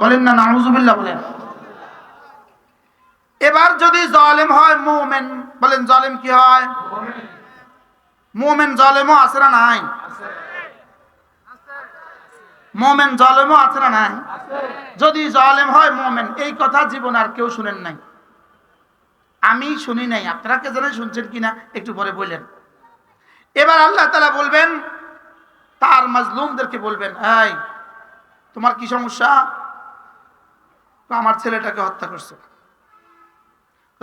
বলেন না, নাউজুবিল্লাহ বলেন। এবার যদি জলেম হয়, মুমিন, বলেন জলেম কি হয়? মুমিন জালেমও আছে না নাই? মোমেন জালেমও আছে না নাই? যদি জালেম হয়, মোমেন, এই কথা জীবন আর কেউ শুনেন নাই। আমি শুনি নাই, আপনারা কে জানেন শুনছেন কিনা, একটু পরে বললেন। এবার আল্লাহ তালা বলবেন, তার মাজলুমদেরকে বলবেন, এই, তোমার কি সমস্যা? আমার ছেলেটাকে হত্যা করছে।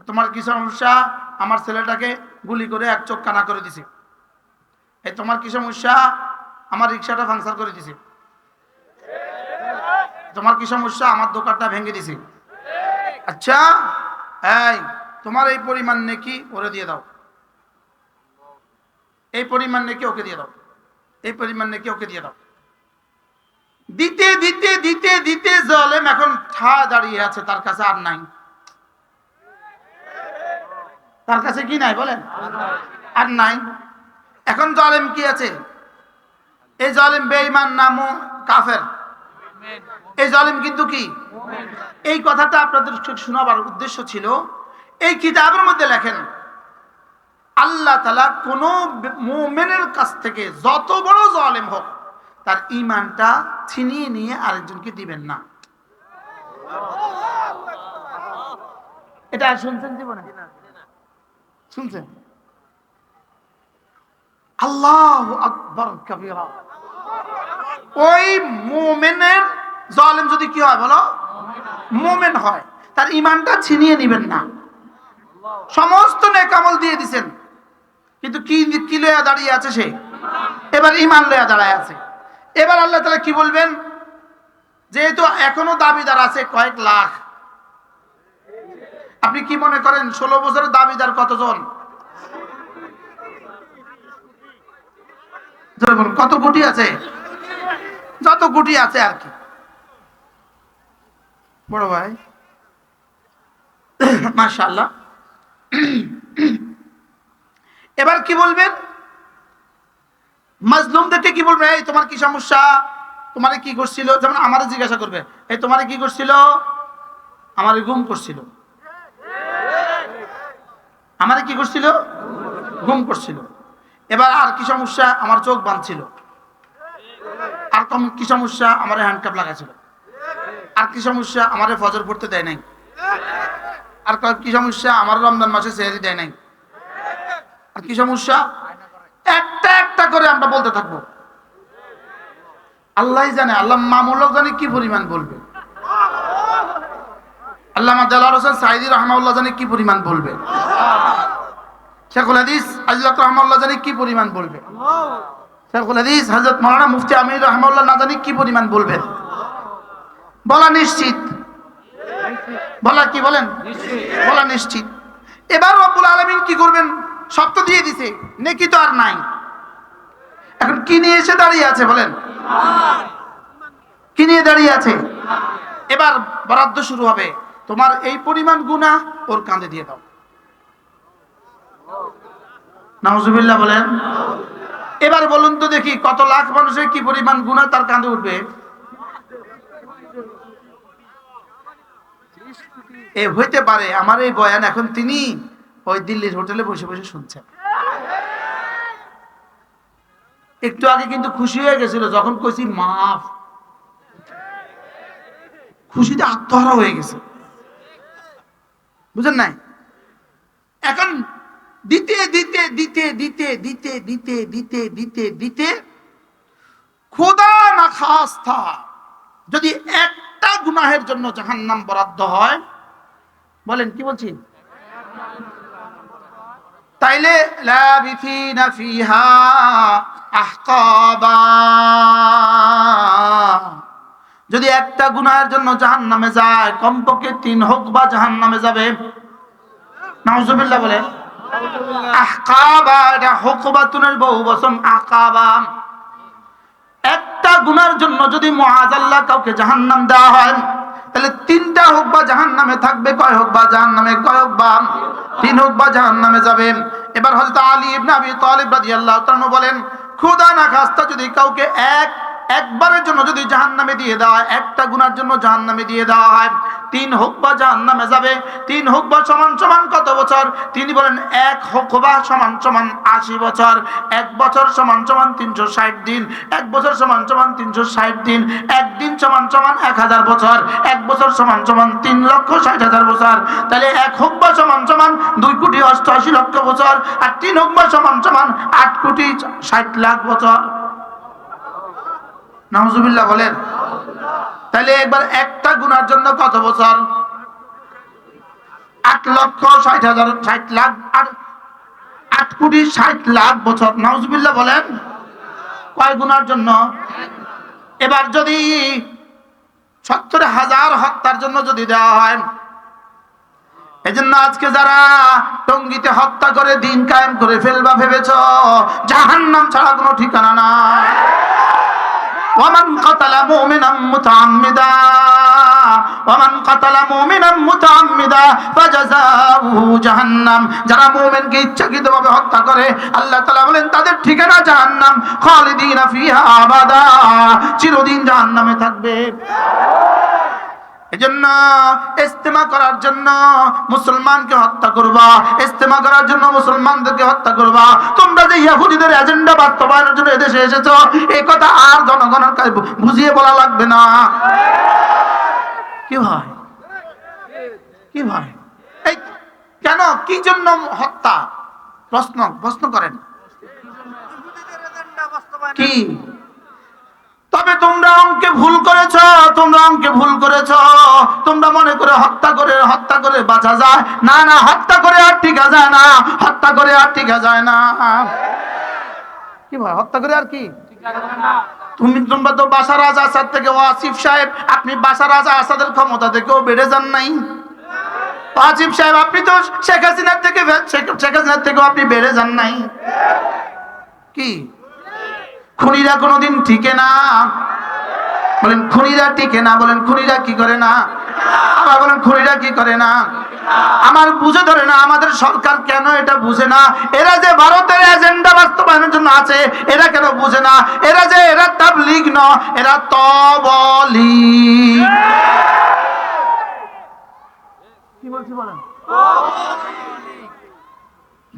তোমার কি সমস্যা? আমার ছেলেটাকে গুলি করে এক চোখ কানা করে দিছে। এই তোমার কি সমস্যা? আমার রিক্সাটা ফাংশন করে দিছে। তোমার কি সমস্যা? আমার দোকানটা ভেঙে দিছে। আচ্ছা এই, তোমার এই পরিমাণ নেকি ওরে দিয়ে দাও। এই পরিমাণ নেকি ওকে দিয়ে দাও। এই পরিমাণ নেকি ওকে দিয়ে দাও। দিতে দিতে দিতে দিতে জলেম এখন ঠা দাঁড়িয়ে আছে, তার কাছে আর নাই। তার কাছে কি নাই বলেন? আর নাই। এখন জলেম কি আছে? এই জলেম বেঈমান নামও কাফের? এই জলেম কিন্তু কি? এই কথাটা আপনাদের শোনাবার উদ্দেশ্য ছিল। এই কিতাবের মধ্যে লেখেন, আল্লাহ তালা কোন মোমেনের কাছ থেকে যত বড় জলেম হোক তার ইমানটা ছিনিয়ে নিয়ে আরেকজনকে দিবেন না। এটা শুনছেন জীবনে? শুনছেন? আল্লাহ আকবর কবিরা। ওই মোমেনের জলেম যদি কি হয় বলো? মোমেন হয়। তার ইমানটা ছিনিয়ে নিবেন না। সমস্ত নেকামল দিয়ে দিছেন। কিন্তু কি কি লয়া দাঁড়িয়ে আছে সে? এবার ইমান লয়া দাঁড়ায় আছে। এবার আল্লাহ তালা কি বলবেন? যেহেতু এখনও দাবিদার আছে কয়েক লাখ। আপনি কি মনে করেন ষোলো বছরের দাবিদার কতজন? কত কোটি আছে? যত কোটি আছে আর কি। বড় ভাই। মাশাল্লাহ এবার কি বলবেন? মাজলুমদেরকে কি বলবে? এই, তোমার কি সমস্যা? তোমারে কি করছিল? যেমন আমারে জিজ্ঞাসা করবে, এই, তোমারে কি করছিল? আমারে গুম করছিল। আমারে কি করছিল? গুম করছিল। এবার আর কি সমস্যা? আমার চোখ বাঁধছিল। আর কি সমস্যা? আমার হ্যান্ডকাপ লাগাছিল। আর কি সমস্যা? আমার ফজর পড়তে দেয় নাই। আর কি সমস্যা? আমার রমজান মাসে সেহারি দেয় নাই। আর কি সমস্যা? একটা একটা করে আমরা বলতে থাকব। আল্লাহ জানে, আল্লাহ মামুল্লাহ জানে কি পরিমাণ বলবে। হোসেন সাইদি রহমাউল্লাহ জানে কি পরিমাণ বলবে। শেখুল হাদিস আজিজুল রহমাউল্লাহ জানে কি পরিমাণ বলবে। শেখুল হাদিস মৌলানা মুফতি আমির রহমাউল্লাহ না কি পরিমাণ বলবেন বলা নিশ্চিত। বলা কি বলেন? বলা নিশ্চিত। এবার রব্বুল আলমিন কি করবেন? সব তো দিয়ে দিছে, নেকি তো আর নাই। এখন কি নিয়ে এসে দাঁড়িয়ে আছে বলেন? কি নিয়ে দাঁড়িয়ে আছে? এবার বরাদ্দ শুরু হবে। তোমার এই পরিমাণ গুণা ওর কাঁধে দিয়ে দাও। নাউজুবিল্লাহ বলেন। এবার বলুন তো দেখি কত লাখ মানুষের কি পরিমাণ গুণা তার কাঁধে উঠবে? এ হইতে পারে, আমার এই বয়ান এখন তিনি ওই দিল্লির হোটেলে বসে বসে শুনছেন। একটু আগে কিন্তু খুশি হয়ে গেছিল, যখন কইছি, মাফ। খুশিতে আত্মহারা হয়ে গেছে। বুঝেন নাই? এখন দিতে দিতে দিতে দিতে দিতে দিতে দিতে দিতে দিতে খোদা না খাস্তা। যদি একটা গুনাহের জন্য জাহান্নাম বরাদ্দ হয়, বলেন কি বলছি? আহকাবা। যদি একটা গুনাহের জন্য জাহান্নামে যায়, কমপক্ষে তিন হোক বা জাহান্নামে যাবে। নাউজুবিল্লাহ বলে একটা গুনার জন্য যদি মহাজাল্লাহ কাউকে জাহান্নাম দেওয়া হয় তাহলে তিনটা হোক বা জাহান্নামে থাকবে, কয় হোক বা জাহান্নামে, কয় হোক বা তিন হোক বা জাহান্নামে যাবে। এবার হজরত আলী ইবনে আবি তালিব রাদিয়াল্লাহু তাআলা বলেন, খুদা না খাস্তা যদি কাউকে এক একবারের জন্য যদি জাহান নামে দিয়ে দেওয়া হয় একটা গুনার জন্য জাহান নামে দিয়ে। দেওয়া হয় তিন হুকবা জাহান নামে যাবে, তিন হুকবা সমান সমান কত বছর? তিনি বলেন, এক হুকবা সমান সমান আশি বছর। এক বছর সমান সমান তিনশো ষাট দিন। এক বছর সমান সমান তিনশো ষাট দিন। একদিন সমান সমান এক হাজার বছর। এক বছর সমান সমান তিন লক্ষ ষাট হাজার বছর। তাহলে এক হুকবা সমান সমান দুই কোটি অষ্টআশি লক্ষ বছর। আর তিন হুকবা সমান সমান আট কোটি ষাট লাখ বছর। নাহজুবিল্লাহ বলেন। তাহলে একবার একটা গুনার জন্য কত বছর? আট লক্ষ ষাট হাজার, ষাট লাখ আর আট কোটি ষাট লাখ বছর। বলেন। কয় জন্য? এবার যদি সত্তর হাজার হত্যার জন্য যদি দেওয়া হয়, এজন্য আজকে যারা টঙ্গিতে হত্যা করে দিন কায়েম করে ফেলবা ভেবেছ, জাহান্নাম ছাড়া কোনো ঠিকানা না ওয়ামান কাতালা মুমিনাম মুতাআম্মিদা, ওয়ামান কাতালা মুমিনাম মুতাআম্মিদা, ফাজাযাউহু জাহান্নাম। যারা মুমিনকে ইচ্ছাকৃতভাবে হত্যা করে, আল্লাহ তাআলা বলেন, তাদের ঠিকানা জাহান্নাম। খালিদিনা ফিহা আবাদা, চিরদিন জাহান্নামে থাকবে। এজন্য ইস্তেমা করার জন্য মুসলমানকে হত্যা করবা ইস্তেমা করার জন্য মুসলমানদেরকে হত্যা করবা। তোমরা যে ইহুদিদের এজেন্ডা বাস্তবায়নের জন্য এদেশে এসেছ এই কথা আর জনগণের কাছে বুঝিয়ে বলা লাগবে না। কি ভাই? কি ভাই? এই কেন? কি জন্য হত্যা? প্রশ্ন প্রশ্ন করেন। কি? তবে তোমরা অঙ্কে ভুল করেছ, তোমরা অঙ্কে ভুল করেছ। তোমরা মনে করে হত্যা করে হত্যা করে বাঁচা যায়। না না, হত্যা করে আর টিকা যায় না, হত্যা করে আর টিকা যায় না। কি ভাই, হত্যা করে আর কি? তুমি তোমরা তো বাসার রাজা আসাদ থেকে ওয়াসিফ সাহেব, আপনি বাসার রাজা আসাদের ক্ষমতা থেকেও বেড়ে যান নাই। ওয়াসিফ সাহেব, আপনি তো শেখ হাসিনার থেকে শেখ হাসিনার থেকেও আপনি বেড়ে যান নাই। কি? খুনিরা কোনোদিন ঠিকে না। বলেন খুনিরা টিকে না বলেন খুনিরা কি করে না? আবার বলেন খুনিরা কি করে না? আমার বুঝে ধরে না আমাদের সরকার কেন এটা বুঝে না? এরা যে ভারতের এজেন্ডা বাস্তবায়নের জন্য আছে এরা কেন বুঝে না? এরা যে এরা তাবলিগ ন এরা তবলিগ। কি বলছি বলেন?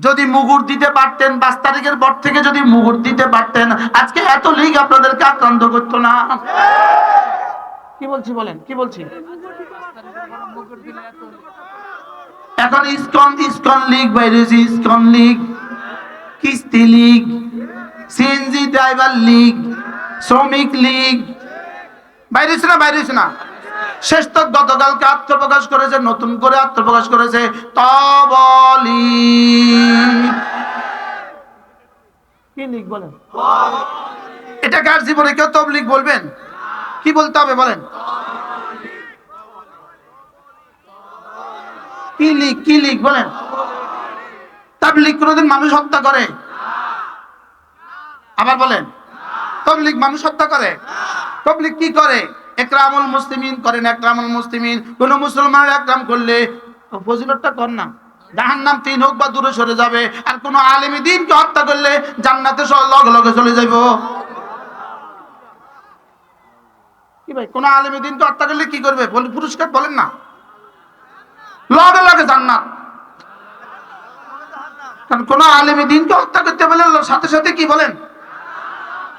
যদি মুগুর দিতে পারতেন, পাঁচ তারিখের পর থেকে যদি মুগুর দিতে পারতেন, আজকে এত লিগ আপনাদেরকে আক্রান্ত করতো না। কি বলছি বলেন, কি বলছি? এখন ইসকন ইসকন লিগ বাইরেছে, ইসকন লিগ, কিস্তি লিগ, সিএনজি ড্রাইভার লিগ, শ্রমিক লিগ। বাইরেছে না বাইরেছে না? শেষ তো গতকালকে আত্মপ্রকাশ করেছে নতুন করে আত্মপ্রকাশ করেছে তবলি। কি লিখ বলেন? এটা কার জীবনে কেউ তবলিক বলবেন? কি বলতে হবে বলেন? কি লিখ কি লিখ বলেন? তাবলিক কোনোদিন মানুষ হত্যা করে? আবার বলেন তবলিক মানুষ হত্যা করে? তবলিক কি করে? একরামুল মুসলিমিন করেন, একরামুল মুসলিমিন। কোন মুসলমানের একরাম করলে ফজিলতটা কর না। জাহান নাম তিন হোক বা দূরে সরে যাবে, আর কোন আলেমী দিনকে হত্যা করলে জান্নাতে সব লগে লগে চলে যাইব। কি ভাই, কোন আলেমী দিনকে হত্যা করলে কি করবে? পুরস্কার বলেন না। লগে লগে জান্নাত। কারণ কোন আলেমী দিনকে হত্যা করতে বলে, সাথে সাথে কি বলেন?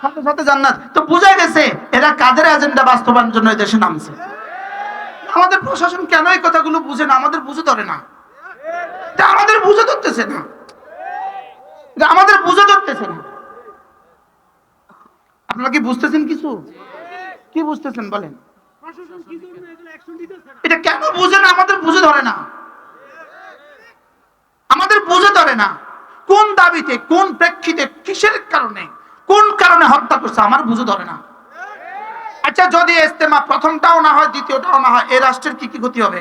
সাথে সাথে জান্নাত। তো বুঝা গেছে, এরা কাদের এজেন্ডা বাস্তবায়নের জন্য এই দেশে নামছে। আমাদের প্রশাসন কেন এই কথাগুলো বুঝে না? আমাদের বুঝে ধরে না। আমাদের বুঝে ধরতেছে না। আমাদের বুঝে ধরতেছে না। আপনারা কি বুঝতেছেন কিছু? কি বুঝতেছেন বলেন? এটা কেন বুঝে না? আমাদের বুঝে ধরে না। আমাদের বুঝে ধরে না। কোন দাবিতে, কোন প্রেক্ষিতে, কিসের কারণে? কোন কারণে হত্যা করছে আমার বুঝে ধরে না। আচ্ছা যদি ইস্তেমা প্রথমটাও না হয়, দ্বিতীয়টাও না হয়, এই রাষ্ট্রের কি কি ক্ষতি হবে?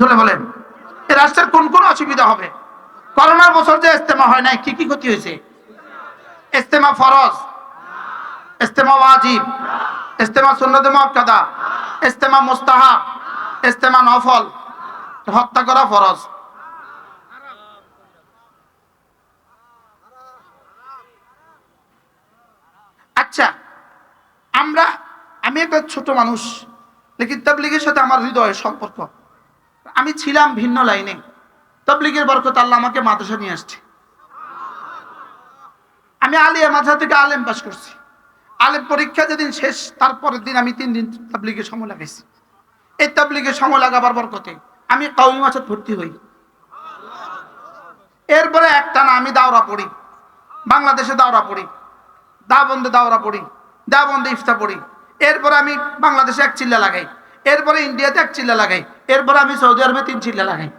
ধরে বলেন, এই রাষ্ট্রের কোন কোন অসুবিধা হবে? করোনার বছর যে ইস্তেমা হয় নাই, কি কি ক্ষতি হয়েছে? ইস্তেমা ফরজ ইস্তেমা ওয়াজিব ইস্তেমা সুন্নত মুআক্কাদা ইস্তেমা মুস্তাহাব ইস্তেমা নফল, হত্যা করা ফরজ আচ্ছা আমরা আমি একটা ছোট মানুষ লেকিন তাবলিগের সাথে আমার হৃদয়ের সম্পর্ক। আমি ছিলাম ভিন্ন লাইনে। তাবলিগের বরকত আল্লাহ আমাকে মাদ্রাসা নিয়ে আসছে। আমি আলিয়া মাদ্রাসা থেকে আলেম পাস করছি। আলেম পরীক্ষা যেদিন শেষ, তারপরের দিন আমি তিন দিন তাবলিগের সময় লাগাইছি। এই তাবলিগের সময় লাগাবার বরকতে আমি কাউমি মাছত ভর্তি হই। এরপরে একটা না আমি দাওরা পড়ি। বাংলাদেশে দাওরা পড়ি। দা বন্ধে দাওরা পড়ি। দা বন্ধে ইফতা পড়ি। এরপরে আমি বাংলাদেশে এক চিল্লা লাগাই। এরপরে ইন্ডিয়াতে এক চিল্লা লাগাই। এরপরে আমি সৌদি আরবে তিন চিল্লা লাগাই।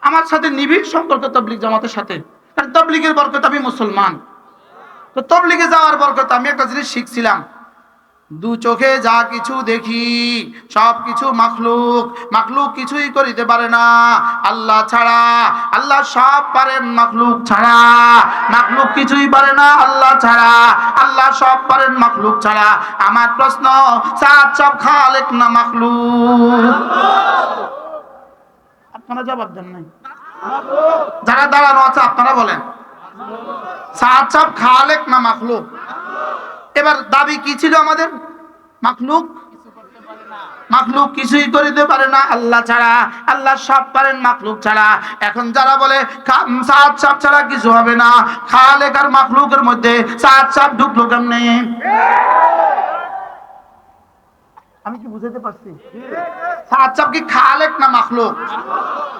আমার সাথে নিবিড় সম্পর্ক তবলিক জামাতের সাথে। তবলিগের বরকত আমি মুসলমান। তো তবলিগে যাওয়ার বরকত আমি একটা জিনিস শিখছিলাম। দু চোখে যা কিছু দেখি, সব কিছু মাখলুক। মাখলুক কিছুই করিতে পারে না। আল্লাহ ছাড়া, আল্লাহ সব পারেন মাখলুক ছাড়া। মাখলুক কিছুই পারে না, আল্লাহ ছাড়া। আল্লাহ সব পারেন মাখলুক ছাড়া। আমার প্রশ্ন, সাত সব খালেক না মাখলুক? আপনারা জবাব দেন নাই। যারা দাঁড়ানো আছে, আপনারা বলেন। সাত সব খালেক না মাখলুক? এবার দাবি কি ছিল আমাদের? মাখলুক? মাখলুক কিছুই করিতে পারে না, আল্লাহ ছাড়া। আল্লাহ সব পারেন, মাখলুক ছাড়া। এখন যারা বলে সাত সাপ ছাড়া কিছু হবে না। খালেক আর মাখলুকের মধ্যে সাত সাপ ঢুকলো কেমনে? আমি কি বুঝাতে পারছি? সাত সাপ কি খালেক না মাখলুক?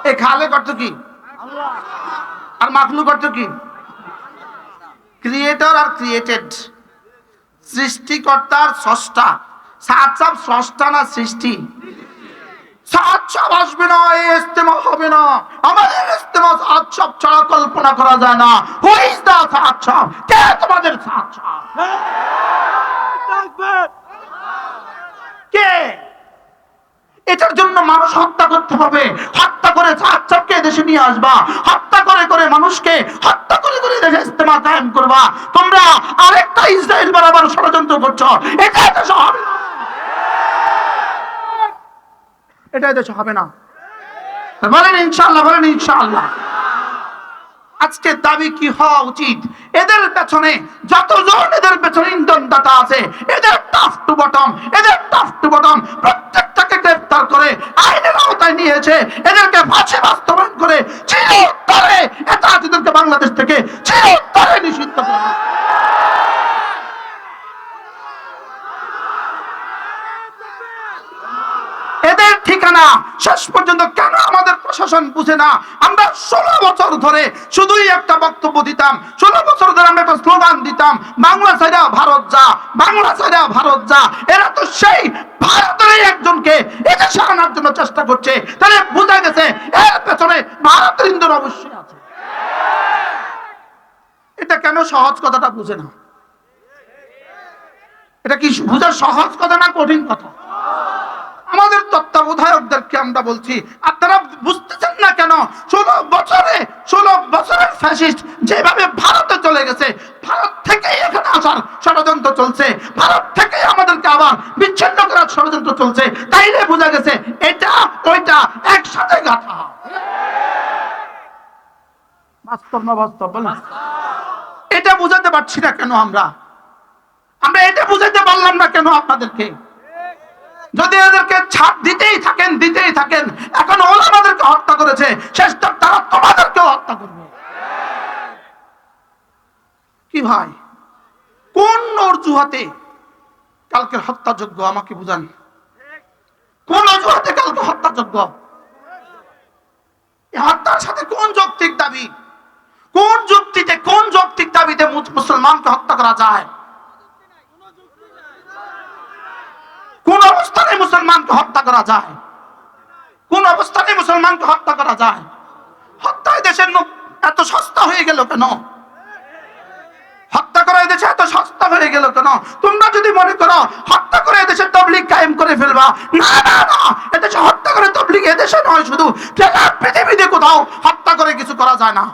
এই খালেক অর্থ কি? আর মাখলুক অর্থ কি? ক্রিয়েটর আর ক্রিয়েটেড সৃষ্টিকর্তার স্রষ্টা। সাত সাপ স্রষ্টা না সৃষ্টি? সাত সাপ আসবে না এই ইস্তেমা হবে না। আমাদের ইস্তেমা সাত সাপ ছাড়া কল্পনা করা যায় না। হু ইজ দা সাত সাপ কে তোমাদের সাত সাপ কে? এটার জন্য মানুষ হত্যা করতে হবে হত্যা করে সাত দেশে নিয়ে আসবা। হত্যা করে করে মানুষকে হত্যা করে করে দেশে ইস্তেমা কায়েম করবা। তোমরা আরেকটা ইসরায়েল বরাবর ষড়যন্ত্র করছ। এটা দেশে হবে। না এটা দেশে হবে না। বলেন ইনশাআল্লাহ বলেন ইনশাআল্লাহ। আজকে দাবি কি হওয়া উচিত? এদের পেছনে যতজন এদের পেছনে ইন্ধন দাতা আছে, এদের টাফ টু বটম এদের টাফ টু বটম নিয়েছে এদেরকে ফাঁসি বাস্তবায়ন করে চিরতরে এটা এদেরকে বাংলাদেশ থেকে চিরতরে নিষিদ্ধ করে এদের ঠিকানা শেষ পর্যন্ত কেন আমাদের প্রশাসন বুঝে না। আমরা ষোলো বছর ধরে শুধুই একটা বক্তব্য দিতাম। ষোলো বছর ধরে আমরা একটা স্লোগান দিতাম, বাংলা সাইডা ভারত যা, বাংলা সাইডা ভারত যা। এরা তো সেই ভারতের একজনকে এদেশে আনার জন্য চেষ্টা করছে। তাহলে বোঝা গেছে, এর পেছনে ভারতের ইন্দোর অবশ্যই আছে। এটা কেন সহজ কথাটা বুঝে না? এটা কি বুঝার সহজ কথা না কঠিন কথা? আমাদের তত্ত্বাবধায়কদেরকে আমরা বলছি আপনারা বুঝতেছেন না কেন? ষোলো বছরে, ষোলো বছরের ফ্যাসিস্ট যেভাবে ভারতে চলে গেছে, ভারত থেকেই এখানে আসার ষড়যন্ত্র চলছে, ভারত থেকেই আমাদেরকে আবার বিচ্ছিন্ন করার ষড়যন্ত্র চলছে, তাইলে বোঝা গেছে এটা, ওইটা একসাথে গাথা। বাস্তব এটা বুঝাতে পারছি না কেন আমরা? আমরা এটা বুঝাতে পারলাম না কেন আপনাদেরকে? যদি এদেরকে ছাড় দিতেই থাকেন দিতেই থাকেন, এখন ওলামাদেরকে হত্যা করেছে, শেষ তক তারা তোমাদেরকেও হত্যা করবে। কি ভাই? কোন অজুহাতে কালকে হত্যাযোগ্য আমাকে বুঝান? কোন অজুহাতে কালকে হত্যাযোগ্য? হত্যার সাথে কোন যৌক্তিক দাবি? কোন যুক্তিতে, কোন যৌক্তিক দাবিতে মুস- মুসলমানকে হত্যা করা যায়? কোন অবস্থানে মুসলমানকে হত্যা করা যায়? কোন অবস্থানে মুসলমানকে হত্যা করা যায়? হত্যায় দেশের এত সস্তা হয়ে গেল কেন? হত্যা করা দেশে এত সস্তা হয়ে গেল কেন? তোমরা যদি মনে করো, হত্যা করে এদেশে তবলিগ কায়েম করে ফেলবা, না না না এদেশে হত্যা করে তবলিগ এদেশে নয় শুধু পৃথিবীতে কোথাও হত্যা করে কিছু করা যায় না।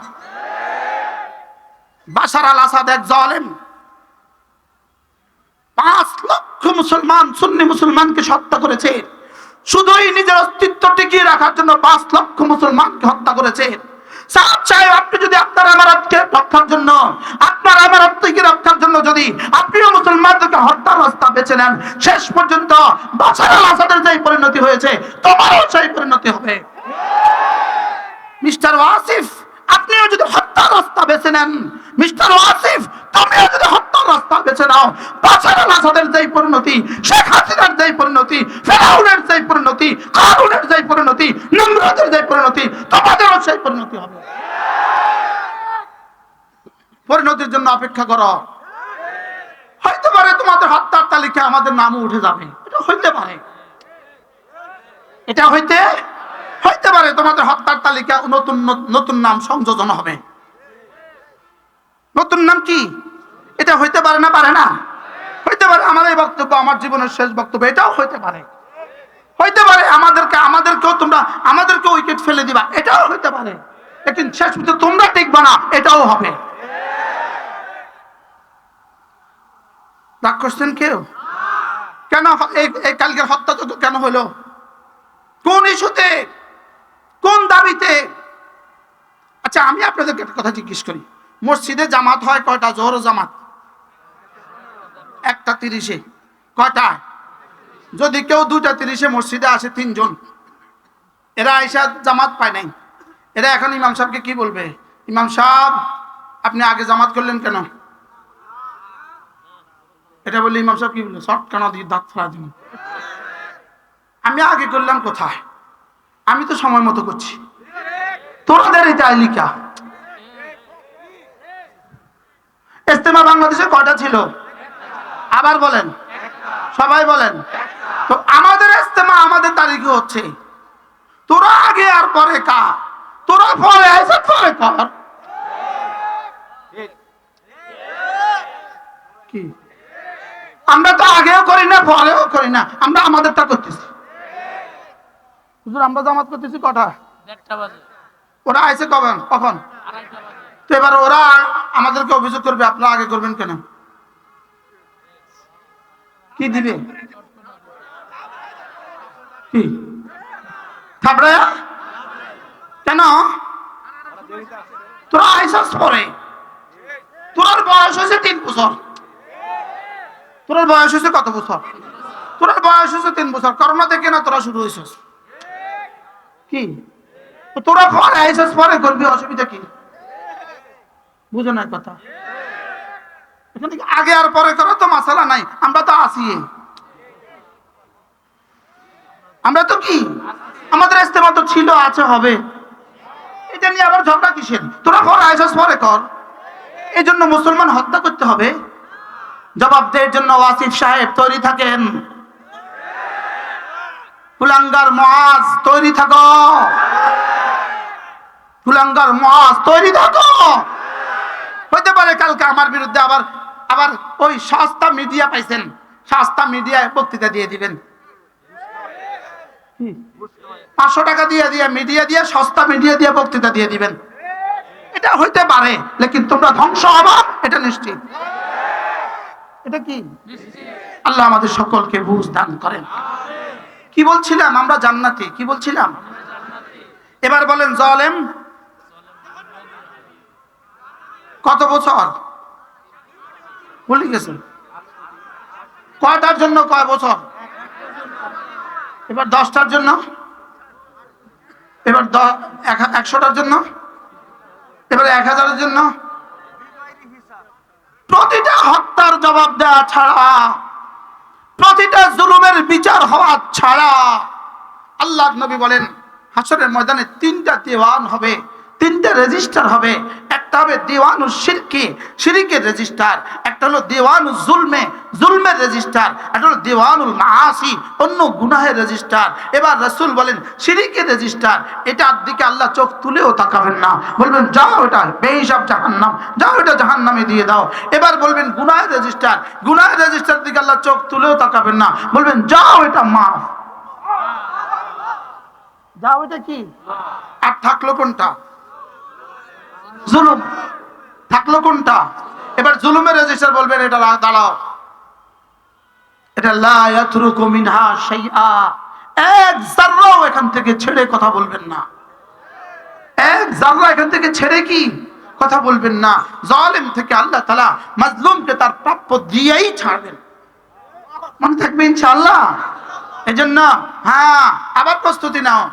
বাশার আল আসাদ এক জালেম পাঁচ লক্ষ মুসলমান সুন্নি মুসলমানকে হত্যা করেছে। শুধুই নিজের অস্তিত্ব টিকিয়ে রাখার জন্য পাঁচ লক্ষ মুসলমানকে হত্যা করেছে। আপনিও যদি হত্যার রাস্তা বেছে নেন, মিস্টার ওয়াসিফ, তুমিও যদি হত্যার রাস্তা পরিণতির জন্য অপেক্ষা করো। হয়তো পারে তোমাদের হত্যার তালিকায় আমাদের নামও উঠে যাবে। এটা হইতে পারে। এটা হইতে? হইতে পারে তোমাদের হত্যার তালিকা নতুন নতুন নাম সংযোজন হবে। নতুন নাম কি? এটা হইতে পারে না পারে না। হইতে পারে, আমার এই বক্তব্য, আমার জীবনের শেষ বক্তব্য, এটাও হইতে পারে। হইতে পারে, আমাদেরকে আমাদেরকেও তোমরা আমাদেরকে উইকেট ফেলে দিবা, এটাও হইতে পারে। লেকিন শেষ পর্যন্ত তোমরা টিকবা না, এটাও হবে। রাগ করছেন কেউ? কেন এই কালকের তো কেন হলো? কোন ইস্যুতে? কোন দাবিতে? আচ্ছা আমি আপনাদেরকে একটা কথা জিজ্ঞেস করি। মসজিদে জামাত হয় কয়টা? জোহর জামাত। একটা তিরিশে। কয়টা? যদি কেউ দুটা তিরিশে মসজিদে আসে, তিনজন। এরা আইসা জামাত পায় নাই। এরা এখন ইমাম সাহেবকে কি বলবে? ইমাম সাহেব, আপনি আগে জামাত করলেন কেন? এটা বললে ইমাম সাহেব কি বলল? শর্ট কেন দিয়ে দাঁত ফেলা দিন আমি আগে করলাম কোথায়? আমি তো সময় মতো করছি। তোরাদের এই তালিকা। ইস্তেমা বাংলাদেশে কটা ছিল? আবার বলেন। সবাই বলেন। তো আমাদের ইস্তেমা আমাদের তারিখে হচ্ছে। তোরা আগে আর পরে কা তোরা পরে আইসা পরে কর? কি? আমরা তো আগেও করি না পরেও করি না। আমরা আমাদেরটা করতেছি। হুজুর আমরা জামাত করতেছি কটা? ওরা আইসে কখন? কখন? তো এবার ওরা আমাদেরকে অভিযোগ করবে আপনারা আগে করবেন কেন? কি দিবে? কেন? তোরা আইসাস পরে। তোর বয়স হয়েছে তিন বছর। তোর বয়স হয়েছে কত বছর? তোর বয়স হয়েছে তিন বছর। করোনা থেকে না তোরা শুরু হয়েছিস? কি? তোরা পরে আইসাস পরে করবি, অসুবিধা কি? বুঝো না কথা। এখান আগে আর পরে করো তো মাসালা নাই, আমরা তো আসি আমরা তো কি? আমাদের ইস্তেমা তো ছিল, আছে, হবে। এটা নিয়ে আবার ঝগড়া কিসের? তোরা পরে আইসাস, পরে কর। এই জন্য মুসলমান হত্যা করতে হবে। জবাব দেওয়ার জন্য ওয়াসিফ সাহেব, তৈরি থাকেন। কুলাঙ্গার মহাজ তৈরি থাকো। কুলাঙ্গার মহাজ তৈরি থাকো। হইতে পারে কালকে আমার বিরুদ্ধে আবার আবার ওই সস্তা মিডিয়া পাইছেন। সস্তা মিডিয়ায় বক্তৃতা দিয়ে দিবেন। পাঁচশো টাকা দিয়ে দিয়ে মিডিয়া দিয়ে সস্তা মিডিয়া দিয়ে বক্তৃতা দিয়ে দিবেন। এটা হইতে পারে লেকিন তোমরা ধ্বংস হবা এটা নিশ্চিত। এটা কি? আল্লাহ আমাদের সকলকে বুঝ দান করেন। কি বলছিলাম আমরা জান্নাতি? কি বলছিলাম? এবার বলেন জলেম কত বছর? ভুলে গেছেন? কয়টার জন্য কয় বছর? এবার দশটার জন্য? এবার একশোটার জন্য? এবার এক হাজারের জন্য? প্রতিটা হত্যার জবাব দেওয়া ছাড়া, প্রতিটা জুলুমের বিচার হওয়া ছাড়া আল্লাহ নবী বলেন, হাসরের ময়দানে তিনটা দেওয়ান হবে, তিনটা রেজিস্টার হবে একটা হবে দেওয়ানু শিরকি শিরিকের রেজিস্টার। একটা হলো দেওয়ানু জুলমে, জুলমের রেজিস্টার। একটা হলো দেওয়ানুল মাসি অন্য গুনাহের রেজিস্টার। এবার রসুল বলেন শিরিকের রেজিস্টার, এটার দিকে আল্লাহ চোখ তুলেও তাকাবেন না। বলবেন, যাও এটা বেহিসাব জাহান্নাম, যাও এটা জাহান্নামে দিয়ে দাও। এবার বলবেন, গুনাহের রেজিস্টার গুনাহের রেজিস্টার দিকে আল্লাহ চোখ তুলেও তাকাবেন না। বলবেন, যাও এটা মাফ। যাও এটা কি? আর থাকল কোনটা? জুলুম থাকল কোনটা? এবার জুলুমের রেজিস্টার বলবেন, এটা দাঁড়াও। এটা লা ইয়াতরুকু মিনহা শাইআ। এক জাররাও এখান থেকে ছেড়ে কথা বলবেন না। এক জাররা এখান থেকে ছেড়ে কি? কথা বলবেন না। জালেম থেকে আল্লাহ তালা মাজলুমকে তার প্রাপ্য দিয়েই ছাড়বেন। মনে থাকবে ইনশাআল্লাহ? এই জন্য হ্যাঁ আবার প্রস্তুতি নাও।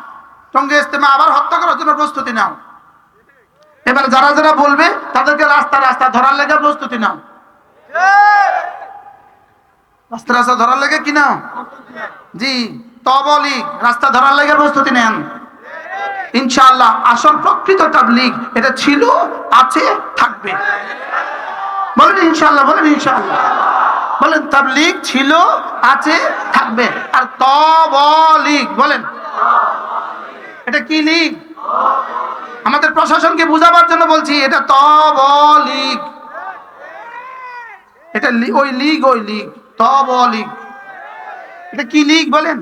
টঙ্গে ইস্তেমা আবার হত্যা করার জন্য প্রস্তুতি নাও। এবার যারা যারা বলবে, তাদেরকে রাস্তা রাস্তা ধরার লেগে প্রস্তুতি নাও। রাস্তা রাস্তা ধরার লেগে কি নাও? জি, তবলিগ, রাস্তা ধরার লেগে প্রস্তুতি নেন। ইনশাআল্লাহ, আসল প্রকৃত তাবলিগ এটা ছিল, আছে, থাকবে। বলেন ইনশাআল্লাহ বলেন ইনশাআল্লাহ। বলেন, তাবলিগ ছিল, আছে, থাকবে। আর তবলিগ, বলেন। এটা কি লিগ? আমাদের প্রশাসনকে বুঝাবার জন্য বলছি, এটা তবলিগ। এটা ওই লিগ ওই লিগ। তবলিগ। এটা কি লিগ বলেন?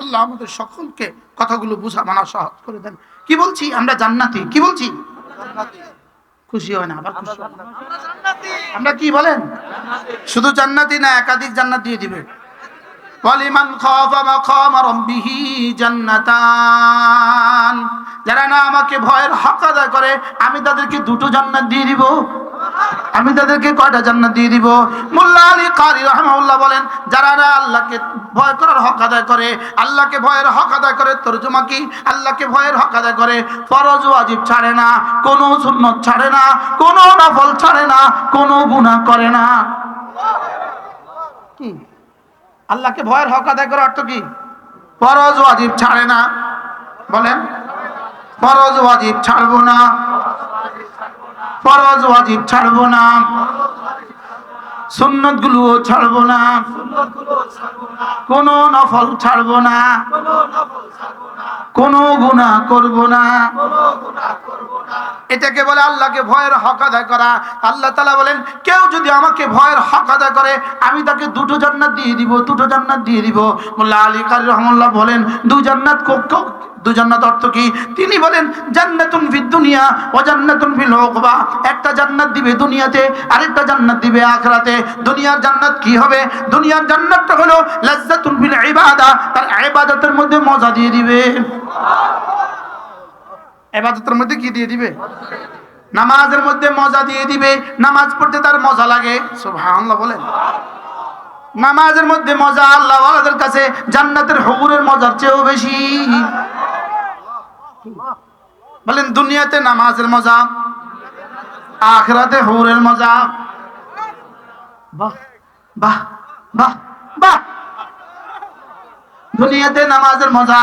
আল্লাহ আমাদের সকলকে কথাগুলো বুঝা, মানা, সহজ করে দেন। কি বলছি? আমরা জান্নাতি। কি বলছি? খুশি হয় না, আবার খুশি। আমরা কি বলেন? শুধু জান্নাতি না, একাধিক জান্নাত দিয়ে দিবে। ওয়ালিমান খাফা মাকাম রাব্বিহি জান্নাতান। যারা না আমাকে ভয়ের হক আদায় করে, আমি তাদেরকে দুটো জান্নাত দিয়ে দিব। আমি তাদেরকে কয়টা জান্নাত দিয়ে দিব? মোল্লা আলী কারি রহমাউল্লাহ বলেন, যারা না আল্লাহকে ভয় করার হক আদায় করে, আল্লাহকে ভয়ের হক আদায় করে, তর্জমা কি? আল্লাহকে ভয়ের হক আদায় করে, ফরজ ওয়াজিব ছাড়ে না, কোনো সুন্নত ছাড়ে না, কোনো নফল ছাড়ে না, কোনো গুনাহ করে না। কি? আল্লাহকে ভয়ের হক আদায় করার অর্থ কি? ফরজ ওয়াজিব ছাড়ে না। বলেন, ফরজ ওয়াজিব ছাড়বো না। ফরজ ওয়াজিব ছাড়বো না। সুন্নতগুলো ছাড়বো না। কোন নফল ছাড়বো না। কোন গুনাহ করব না। এটাকে বলে আল্লাহকে ভয়ের হক আদায় করা। আল্লাহ তালা বলেন, কেউ যদি আমাকে ভয়ের হক আদায় করে, আমি তাকে দুটো জান্নাত দিয়ে দিব, দুটো জান্নাত দিয়ে দিব। মোল্লা আলী কারি রহমুল্লাহ বলেন দু জান্নাত কো- কো- দু জান্নাত অর্থ কি? তিনি বলেন, জান্নাতুন ফিদ দুনিয়া ও জান্নাতুন ফিল উকবা। একটা জান্নাত দিবে দুনিয়াতে, আরেকটা জান্নাত দিবে আখিরাতে। দুনিয়ার জান্নাত কি হবে? দুনিয়ার জান্নাতটা হলো লাজ্জাতুন ফিল ইবাদা। তার ইবাদতের মধ্যে মজা দিয়ে দিবে। এবাদতের মধ্যে কি দিয়ে দিবে? নামাজের মধ্যে মজা দিয়ে দিবে। নামাজ পড়তে তার মজা লাগে। সুবহানাল্লাহ বলেন। নামাজের মধ্যে মজা আল্লাহ ওয়ালাদের কাছে জান্নাতের হুকুরের মজার চেয়েও বেশি। বলেন, দুনিয়াতে নামাজের মজা, আখরাতে হুকুরের মজা। বাহ। দুনিয়াতে নামাজের মজা,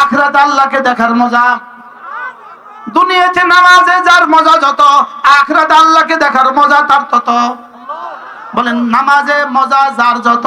আখরাত আল্লাহকে দেখার মজা। দুনিয়াতে নামাজে যার মজা যত, আখরাত আল্লাহকে দেখার মজা তার তত। বলেন, নামাজে মজা যার যত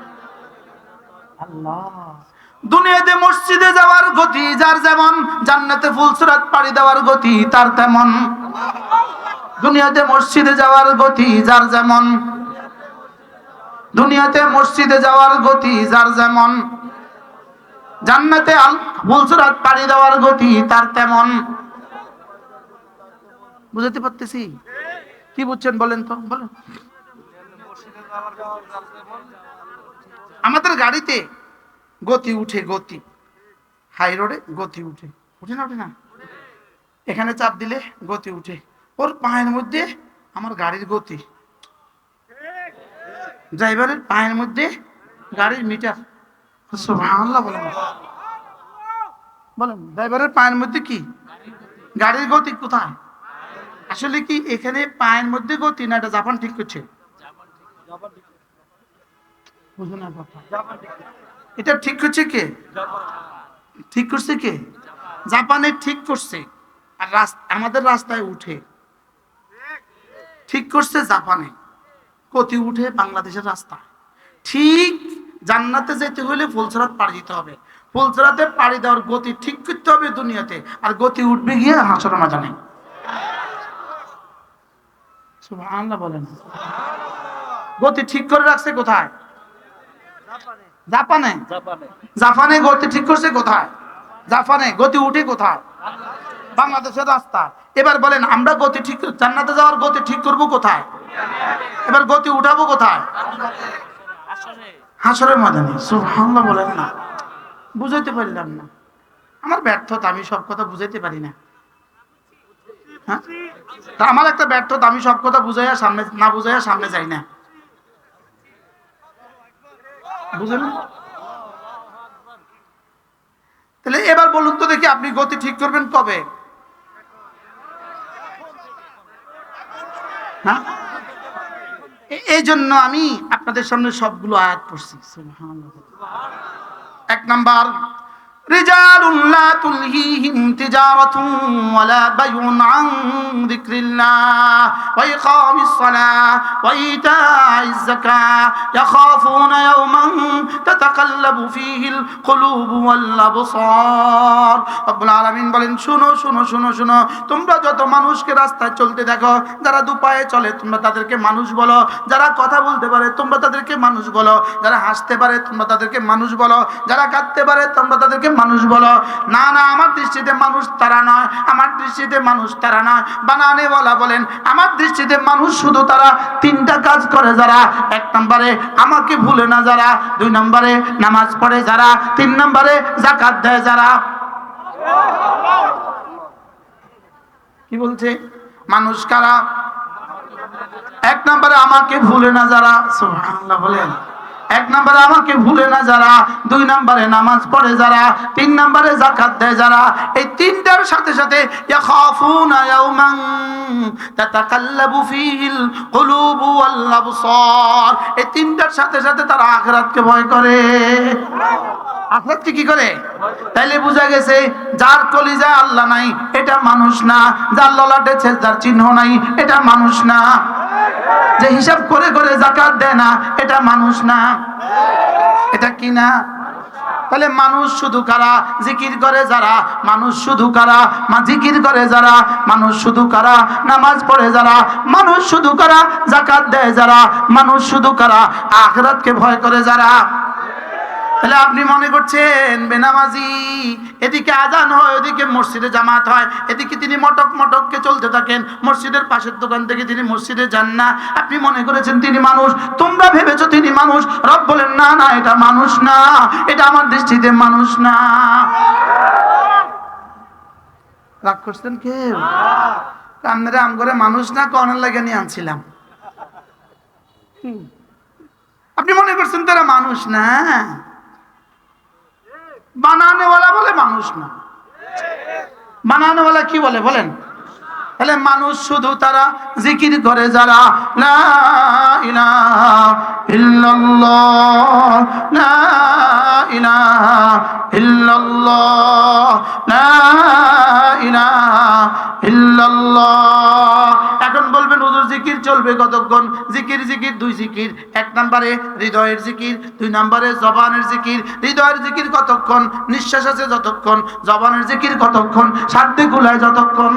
দুনিয়াতে মসজিদে যাওয়ার গতি যার যেমন জান্নাতে ফুলসুরাত পাড়ি দেওয়ার গতি তার তেমন। দুনিয়াতে মসজিদে যাওয়ার গতি যার যেমন। দুনিয়াতে মসজিদে যাওয়ার গতি যার যেমন। জান্নাতে ফুলসুরাত পাড়ি দেওয়ার গতি তার তেমন। বুঝতে পারতেছি? কি বুঝছেন বলেন তো? বলেন। আমাদের গাড়িতে গতি উঠে, গতি। হাই রোডে গতি উঠে। উঠে না উঠে না? এখানে চাপ দিলে গতি উঠে। ওর পায়ের মধ্যে আমার গাড়ির গতি। ড্রাইভারের পায়ের মধ্যে গাড়ির মিটার। সুবহানাল্লাহ বলেন। ড্রাইভারের পায়ের মধ্যে কি? গাড়ির গতি কোথায়? আসলে কি এখানে পায়ের মধ্যে গতি না এটা জাপান ঠিক করছে? বুঝো না কথা এটা ঠিক করছে কে? ঠিক করছে কে? জাপানে ঠিক করছে। আর আমাদের রাস্তায় উঠে। ঠিক করছে জাপানে। গতি উঠে বাংলাদেশের রাস্তা। ঠিক জান্নাতে যেতে হলে ফুলসরাত পাড়ি দিতে হবে। ফুলচরাতে পাড়ি দেওয়ার গতি ঠিক করতে হবে দুনিয়াতে। আর গতি উঠবে গিয়ে হাসর মাজানে। সুবহানাল্লাহ বলেন। গতি ঠিক করে রাখছে কোথায়? জাপানে? জাপানে। গতি ঠিক করছে কোথায়? জাপানে গতি উঠে কোথায়? বাংলাদেশের রাস্তা। এবার বলেন আমরা গতি ঠিক জান্নাতে যাওয়ার গতি ঠিক করব কোথায়? এবার গতি উঠাবো কোথায়? হাসরের ময়দানে। সুবহানাল্লাহ বলেন না। বুঝাইতে পারলাম না। আমার ব্যর্থতা আমি সব কথা বুঝাইতে পারি না। হ্যাঁ? তা আমার একটা ব্যর্থতা আমি সব কথা বুঝাইয়া সামনে না বুঝাইয়া সামনে যাই না। বুঝলেন তাহলে এবার বলুন তো দেখি আপনি গতি ঠিক করবেন কবে হ্যাঁ এ- এই জন্য আমি আপনাদের সামনে সবগুলো আয়াত পড়ছি সুবহানাল্লাহ। এক নাম্বার رجال لا تلهيهم تجارة ولا بيع عن ذكر الله وإقام الصلاة وإيتاء الزكاة يخافون يوما تتقلب فيه القلوب والأبصار رب العالمين বলেন শুনো শুনো শুনো শুনো তোমরা যত মানুষকে রাস্তায় চলতে দেখো যারা দুপায়ে চলে তোমরা তাদেরকে মানুষ বলো যারা কথা বলতে পারে তোমরা তাদেরকে মানুষ বলো যারা হাসতে পারে তোমরা তাদেরকে মানুষ বলো যারা কাঁদতে পারে তোমরা তাদেরকে মানুষ বলো না না আমার দৃষ্টিতে মানুষ তারা নয় আমার দৃষ্টিতে মানুষ তারা নয় বানানে বলা বলেন আমার দৃষ্টিতে মানুষ শুধু তারা তিনটা কাজ করে যারা। এক নম্বরে আমাকে ভুলে না যারা। দুই নম্বরে নামাজ পড়ে যারা। তিন নম্বরে জাকাত দেয় যারা। কি বলছে? মানুষ কারা? এক নম্বরে আমাকে ভুলে না যারা। বলেন। এক নম্বরে আমাকে ভুলে না যারা, দুই নম্বরে নামাজ পড়ে যারা, তিন নম্বরে জাকাত দেয় যারা, এই তিনটার সাথে সাথে এই তিনটার সাথে সাথে তারা আখরাতকে ভয় করে। আখরাতকে কি করে? তাইলে বোঝা গেছে, যার কলিজায় আল্লাহ নাই, এটা মানুষ না। যার ললাটে যার চিহ্ন নাই, এটা মানুষ না। যে হিসাব করে করে জাকাত দেয় না, এটা মানুষ না। এটা কি না? তাহলে মানুষ শুধু কারা? জিকির করে যারা, মানুষ শুধু কারা? মা জিকির করে যারা, মানুষ শুধু কারা? নামাজ পড়ে যারা, মানুষ শুধু কারা? জাকাত দেয় যারা, মানুষ শুধু কারা? আখরাতকে ভয় করে যারা। তাহলে আপনি মনে করছেন, বেনামাজি, এদিকে আজান হয়, ওদিকে মসজিদে জামাত হয়, এদিকে তিনি মটক মটককে চলতে থাকেন, মসজিদের পাশের দোকান থেকে তিনি মসজিদে যান না। আপনি মনে করেছেন তিনি মানুষ, তোমরা ভেবেছো তিনি মানুষ, রব বলেন, না না, এটা মানুষ না, এটা আমার দৃষ্টিতে মানুষ না। রাগ করছেন কেউ? আপনারা আম করে মানুষ না কনের লাগে নিয়ে আনছিলাম। আপনি মনে করছেন তারা মানুষ না? বানানেওয়ালা বলে মানুষ না। বানানেওয়ালা কি বলে বলেন? তাহলে মানুষ শুধু তারা জিকির করে যারা এখন বলবেন, হুজুর, জিকির চলবে কতক্ষণ? জিকির জিকির, দুই জিকির। এক নম্বরে হৃদয়ের জিকির, দুই নম্বরে জবানের জিকির। হৃদয়ের জিকির কতক্ষণ? নিঃশ্বাস আছে যতক্ষণ? জবানের জিকির কতক্ষণ? সাধ্যে গুলায় যতক্ষণ?